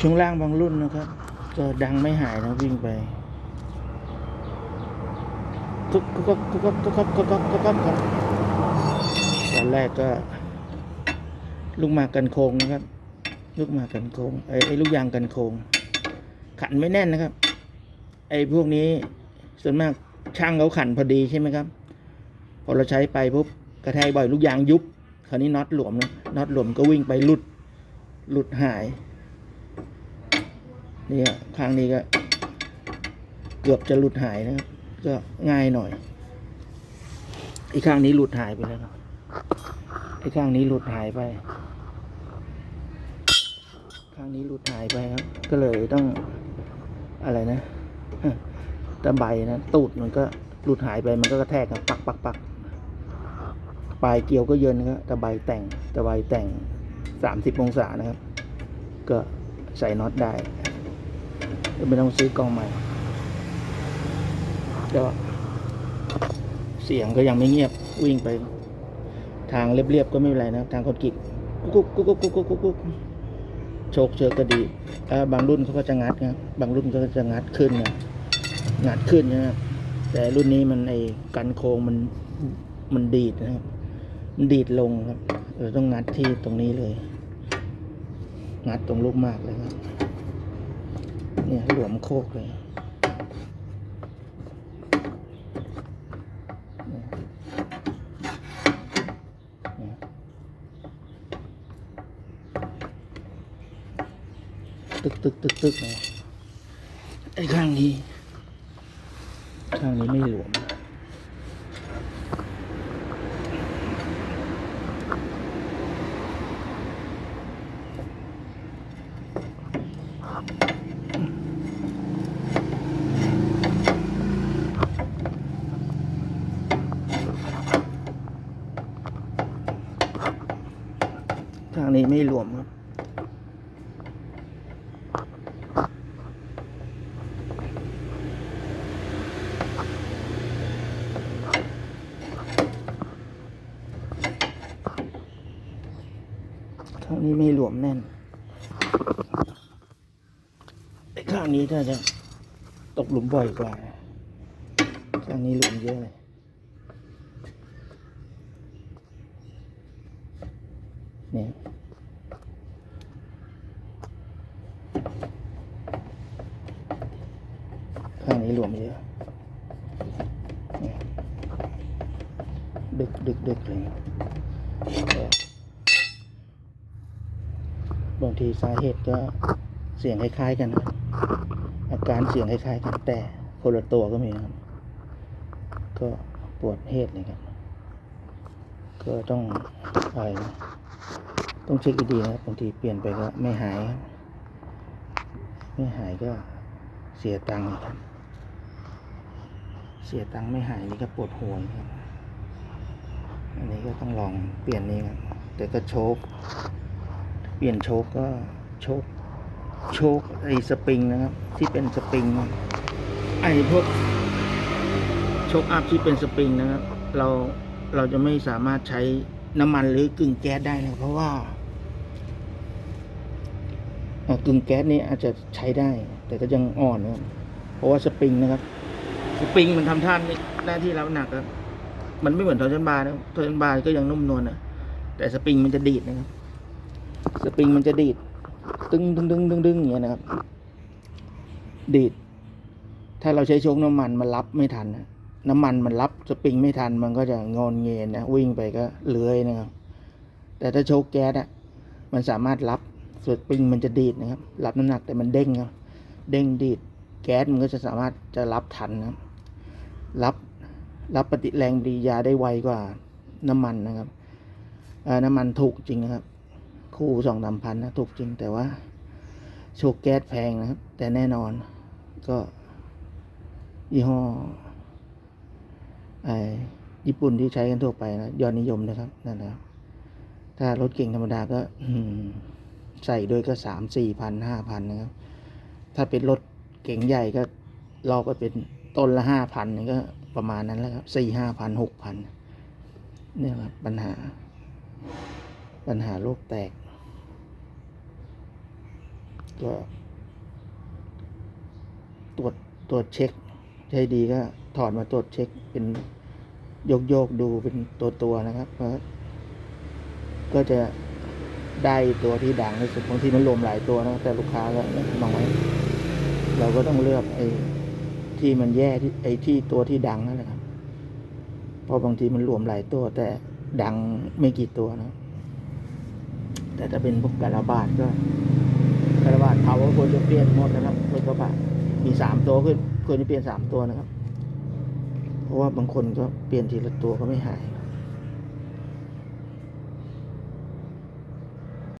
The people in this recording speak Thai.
ช่วงล่างบางรุ่นนะครับ ก็ดังไม่หายนะวิ่งไปกุ๊กกุ๊กกุ๊กกุ๊กกุ๊กกุ๊กกุ๊กกุ๊กกุ๊กกุ๊กครับตอนแรกก็ ลูกหมากกันโค้งนะครับ ลูกหมากกันโค้งไอ้ไอ้ลูกยางกันโค้งขันไม่แน่นนะครับ ไอ้พวกนี้ส่วนมากช่างเขาขันพอดีใช่ไหมครับ พอเราใช้ไปปุ๊บกระแทกบ่อยลูกยางยุบ คราวนี้น็อตหลวมนะน็อตหลวมก็วิ่งไปหลุด หลุดหาย นี่ยข้างนี้ก็ เกือบจะหลุดหายนะครับ ก็ง่ายหน่อย อีกข้างนี้หลุดหายไปแล้วครับอีกข้างนี้หลุดหายไป ข้างนี้หลุดหายไปครับ ก็เลยต้องอะไรนะตะไบนะตูดมันก็หลุดหายไปมันก็กระแทกกันปักปักปักปลายเกลียวก็เยินครับตะไบแต่งตะไบแต่งสามสิบองศานะครับ ก็ใส่น็อตได้ ก็ไม่ต้องซื้อกล่องใหม่ ก็เสียงก็ยังไม่เงียบวิ่งไป ทางเรียบๆก็ไม่เป็นไรนะทางคอนกรีตกุ๊กกุ๊กกุ๊กกุ๊กกุ๊กกุ๊กกุ๊กโชคเชือกก็ดีอ่าบางรุ่นเขาก็จะงัดนะบางรุ่นก็จะงัดขึ้นนะงัดขึ้นนะครับแต่รุ่นนี้มันไอ้กันโค้งมันมันดีดนะครับ มันดีดลงครับเราต้องงัดที่ตรงนี้เลย งัดตรงลูกมากเลยครับ เนี่ยหลวมโคกเลยตึกตึกตึกตึกไอ้ข้างนี้ ข้างนี้ไม่หลวมางนี้ไม่รวมครับข้างนี้ไม่รวมแน่นไอ้ข้างนี้ถ้าจะตกหลุมบ่อยกว่าข้างนี้หลุมเยอะเลย เนี่ยข้างนี้รวมเยอะเนี่ยดึกดึกดึกเลยบางทีสาเหตุก็เสียงคล้ายๆกันนะอาการเสียงคล้ายๆกันแต่คนละตัวก็มีครับ ก็ปวดเหตุเลยครับ ก็ต้องอะไรนะ ต้องเช็คดีๆนะครับบางทีเปลี่ยนไปก็ไม่หายครับไม่หายก็เสียตังค์ครับ เสียตังค์ไม่หายนี่ก็ปวดหัวครับอันนี้ก็ต้องลองเปลี่ยนนี่ครับแต่ก็โชคเปลี่ยนโชคก็โชคโชคไอ้สปริงนะครับ ที่เป็นสปริงไอ้พวกโชคอัพที่เป็นสปริงนะครับ เราเราจะไม่สามารถใช้ น้ำมันหรือกึ่งแก๊สได้นะเพราะว่าอ่อกึ่งแก๊สนี่อาจจะใช้ได้ แต่ก็ยังอ่อนนะเพราะว่าสปริงนะครับ สปริงมันทำท่านี่หน้าที่รับหนักครับมันไม่เหมือนทอร์ชันบาร์นะทอร์ชันบาร์ก็ยังนุ่มนวลนะแต่สปริงมันจะดีดนะครับ สปริงมันจะดีด ตึงตึงตึงตึงตึงอย่างเงี้ยนะครับ ดีด ถ้าเราใช้ชคน้ำมันมันรับไม่ทันนะ น้ำมันมันรับสปริงไม่ทันมันก็จะงอนเงยนนะวิ่งไปก็เลื้อยนะครับ แต่ถ้าโชคแก๊สอะมันสามารถรับสปริงมันจะดีดนะครับ รับน้ำหนักแต่มันเด้งครับเด้งดีดแก๊สมันก็จะสามารถจะรับทันนะครับรับรับปฏิแรงปฏิกิริยาได้ไวกว่าน้ำมันนะครับน้ำมันถูกจริงนะครับ คู่สองสามพันนะถูกจริงแต่ว่าโชคแก๊สแพงนะครับ แต่แน่นอนก็ยี่ห้อ ญี่ปุ่นที่ใช้กันทั่วไปนะยอดนิยมนะครับนั่นนะครับถ้ารถเก่งธรรมดาก็ใส่ด้วยก็สามสี่พันห้าพันนะครับ ถ้าเป็นรถเก่งใหญ่ก็ลอกไปเป็นต้นละห้าพันนี่ก็ประมาณนั้นแล้วครับสี่ห้าพันหกพันเนี่ยครับปัญหา ปัญหาโลกแตก ก็ตรวจตรวจเช็คใช่ดีก็ถอดมาตรวจเช็คเป็น โยกโยกๆดูเป็นตัวตัวๆนะครับก็จะได้ตัวที่ดังที่สุดบางทีมันรวมหลายตัวนะแต่ลูกค้าก็น้อยเราก็ต้องเลือกไอ้ที่มันแย่ที่ไอ้ที่ตัวที่ดังนั่นแหละครับเพราะบางทีมันรวมหลายตัว แต่ดังไม่กี่ตัวนะ แต่ถ้าเป็นพวกกระบาดก็กระบาดเผาก็ควรจะเปลี่ยนหมดนะครับรถกระบะมีสามตัวควรควรจะเปลี่ยนสามตัวนะครับ เพราะว่าบางคนก็เปลี่ยนทีละตัวก็ไม่หาย